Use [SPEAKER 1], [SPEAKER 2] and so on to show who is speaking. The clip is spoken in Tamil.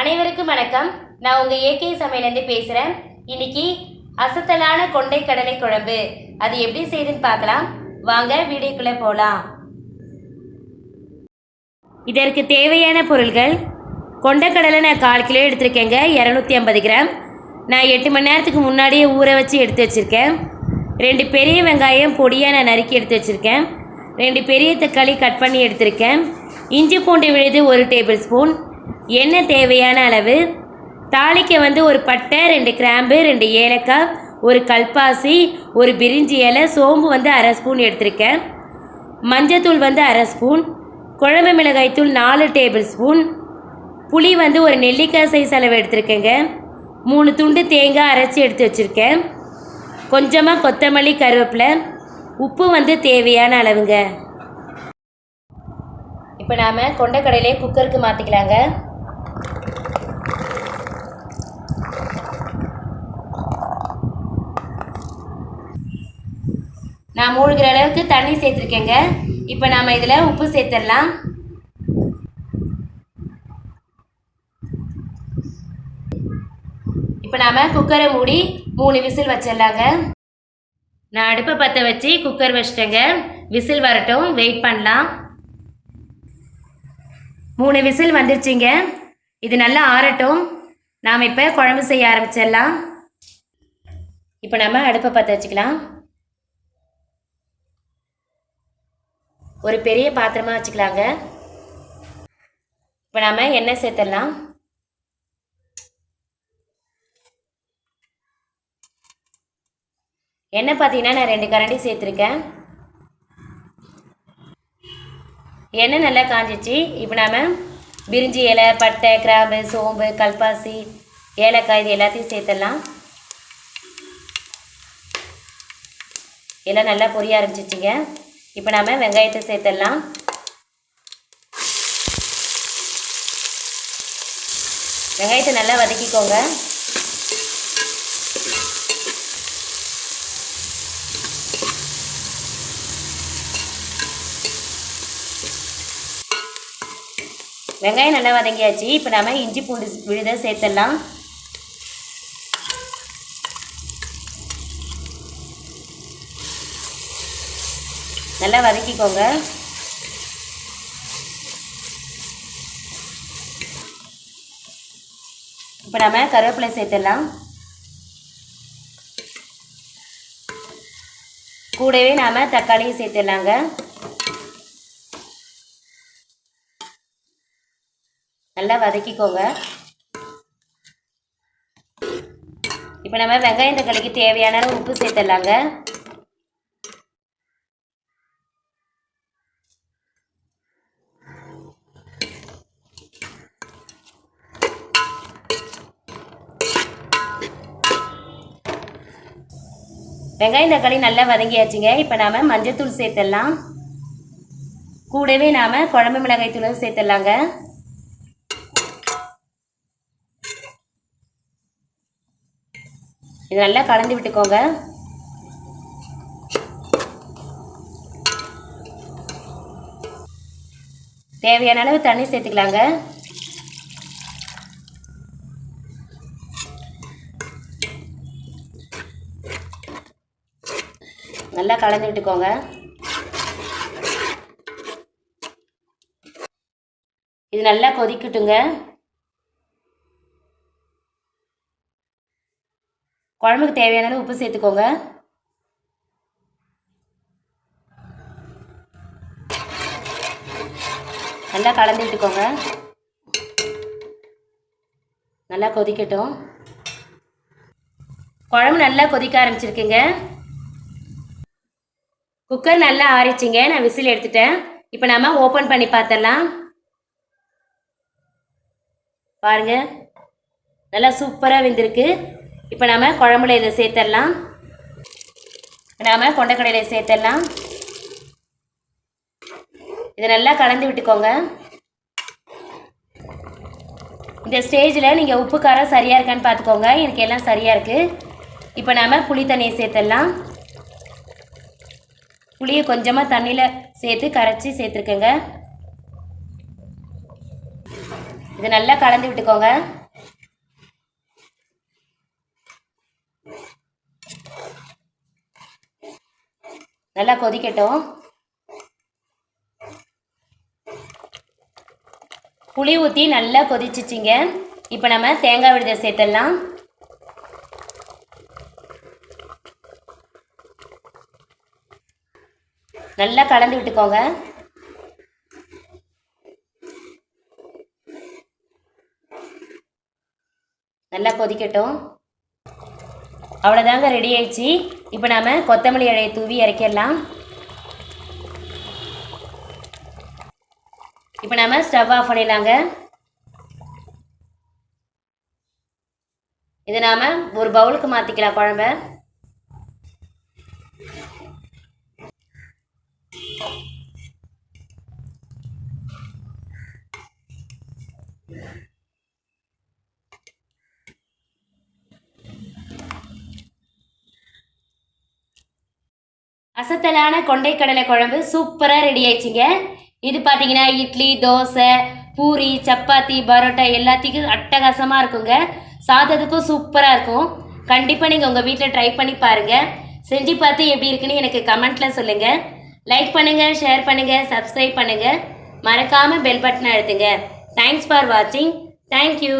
[SPEAKER 1] அனைவருக்கும் வணக்கம். நான் உங்கள் ஏகே சமையலேருந்து பேசுகிறேன் இன்னைக்கு அசத்தலான கொண்டை கடலை குழம்பு. அது எப்படி செய்யுதுன்னு பார்க்கலாம். வாங்க வீடியோக்குள்ளே போகலாம் இதற்கு தேவையான பொருள்கள் கொண்டைக்கடலை நான் கால் கிலோ எடுத்திருக்கேங்க இரநூத்தி ஐம்பது கிராம். நான் எட்டு மணி நேரத்துக்கு முன்னாடியே ஊற வச்சு எடுத்து வச்சுருக்கேன். ரெண்டு பெரிய வெங்காயம் பொடியாக நான் நறுக்கி எடுத்து வச்சுருக்கேன். ரெண்டு பெரிய தக்காளி கட் பண்ணி எடுத்திருக்கேன். இஞ்சி பூண்டு விழுது ஒரு டேபிள் ஸ்பூன். எண்ணெய் தேவையான அளவு? தாளிக்க வந்து ஒரு பட்டை ரெண்டு கிராம்பு ரெண்டு ஏலக்காய் ஒரு கல்பாசி ஒரு பிரிஞ்சி இலை சோம்பு வந்து அரை ஸ்பூன் எடுத்திருக்கேன். மஞ்சத்தூள் வந்து அரை ஸ்பூன் குழம்பு மிளகாய்த்தூள் நாலு டேபிள் ஸ்பூன் புளி வந்து ஒரு நெல்லிக்காய் சைஸ் அளவு எடுத்திருக்கேங்க. மூணு துண்டு தேங்காய் அரைச்சி எடுத்து வச்சுருக்கேன். கொஞ்சமாக கொத்தமல்லி கருவேப்பிலை உப்பு வந்து தேவையான அளவுங்க. இப்போ நாம் கொண்டக்கடலையே குக்கருக்கு மாற்றிக்கலாங்க நான் மூழ்கிற அளவுக்கு தண்ணி சேர்த்துருக்கேங்க. இப்போ நாம் இதில் உப்பு சேர்த்துடலாம். இப்போ நாம் குக்கரை மூடி மூணு விசில் வச்சிடலாங்க. நான் அடுப்பை பற்ற வச்சு குக்கர் வச்சிட்டேங்க. விசில் வரட்டும் வெயிட் பண்ணலாம். மூணு விசில் வந்துருச்சுங்க. இது நல்லா ஆறட்டும். நாம் இப்போ குழம்பு செய்ய ஆரம்பிச்சிடலாம். இப்போ நம்ம அடுப்பை பற்ற வச்சுக்கலாம். ஒரு பெரிய பாத்திரமாக வச்சுக்கலாங்க. இப்போ நாம் எண்ணெய் சேர்த்துடலாம். எண்ணெய் பார்த்தீங்கன்னா நான் ரெண்டு கரண்டி சேர்த்துருக்கேன். எண்ணெய் நல்லா காஞ்சிச்சு. இப்போ நாம் பிரிஞ்சி இலை பட்டை கிராம்பு சோம்பு கல்பாசி ஏலக்காய் இது எல்லாத்தையும் சேர்த்துடலாம். எல்லாம் நல்லா பொரிய ஆரம்பிச்சிச்சிங்க. இப்போ நாம் வெங்காயத்தை சேர்த்துடலாம். வெங்காயத்தை நல்லா வதக்கிக்கோங்க. வெங்காயம் நல்லா வதங்கியாச்சு. இப்போ நாம் இஞ்சி பூண்டு விழுதை சேர்த்துடலாம். நல்லா வதக்கிக்கோங்க. இப்போ நம்ம கருவேப்பிலை சேர்த்துடலாம். கூடவே நாம் தக்காளியும் சேர்த்துடலாங்க. நல்லா வதக்கிக்கோங்க. இப்போ நம்ம வெங்காயம் தக்காளிக்கு தேவையான அளவு உப்பு சேர்த்துடலாங்க. வெங்காயம் தக்காளி நல்லா வதங்கியாச்சுங்க. இப்போ நாம் மஞ்சத்தூள் சேர்த்துடலாம். கூடவே நாம் குழம்பு மிளகாய் தூளும் சேர்த்துடலாங்க. இது நல்லா கலந்து விட்டுக்கோங்க. தேவையான அளவு தண்ணி சேர்த்துக்கலாங்க. நல்லா கலந்து விட்டுக்கோங்க. இது நல்லா கொதிக்கட்டுங்க. குழம்புக்கு தேவையான அளவு உப்பு சேர்த்துக்கோங்க. நல்லா கலந்து விட்டுக்கோங்க. நல்லா கொதிக்கட்டும். குழம்பு நல்லா கொதிக்க ஆரம்பிச்சிருக்குங்க. குக்கர் நல்லா ஆறிச்சிங்க நான் விசில் எடுத்துட்டேன். இப்போ நாம ஓப்பன் பண்ணி பார்த்துடலாம். பாருங்கள் நல்லா சூப்பராக வெந்திருக்கு. இப்போ நாம் குழம்புல இதை சேர்த்துடலாம் நாம் கொண்டக்கடையில் சேர்த்துடலாம் இதை நல்லா கலந்து விட்டுக்கோங்க. இந்த ஸ்டேஜில் நீங்கள் உப்பு காரம் சரியாக இருக்கான்னு பார்த்துக்கோங்க. எனக்கு எல்லாம் சரியாக இருக்குது இப்போ நாம் புளி தண்ணியை சேர்த்துடலாம் புளியை கொஞ்சமாக தண்ணியில் சேர்த்து கரைச்சி சேர்த்துருக்கேங்க. இது நல்லா கலந்து விட்டுக்கோங்க. நல்லா கொதிக்கட்டும். புளி ஊற்றி நல்லா கொதிச்சிச்சிங்க. இப்போ நம்ம தேங்காய் விடுதலை சேர்த்துடலாம். நல்லா கலந்து விட்டுக்கோங்க. நல்லா கொதிக்கட்டும். அவ்வளோதாங்க ரெடி ஆயிடுச்சு. இப்போ நாம் கொத்தமல்லி இலையை தூவி இறக்கிடலாம். இப்போ நாம ஸ்டவ் ஆஃப் பண்ணிடலாங்க. இது நாம் ஒரு பவுலுக்கு மாற்றிக்கலாம் குழம்ப. அசத்தலான கொண்டைக்கடலை குழம்பு சூப்பராக ரெடி ஆயிடுச்சுங்க. இது பார்த்தீங்கன்னா இட்லி தோசை பூரி சப்பாத்தி பரோட்டா எல்லாத்துக்கும் அட்டகாசமாக இருக்குங்க. சாதத்துக்கும் சூப்பராக இருக்கும். கண்டிப்பாக நீங்கள் உங்கள் வீட்டில் ட்ரை பண்ணி பாருங்கள் செஞ்சு பார்த்து எப்படி இருக்குன்னு எனக்கு கமெண்ட்டில் சொல்லுங்கள் லைக் பண்ணுங்கள் ஷேர் பண்ணுங்கள் சப்ஸ்கிரைப் பண்ணுங்கள் மறக்காமல் பெல் பட்டனை அழுத்துங்க. தேங்க்ஸ் ஃபார் வாட்சிங் தேங்க்யூ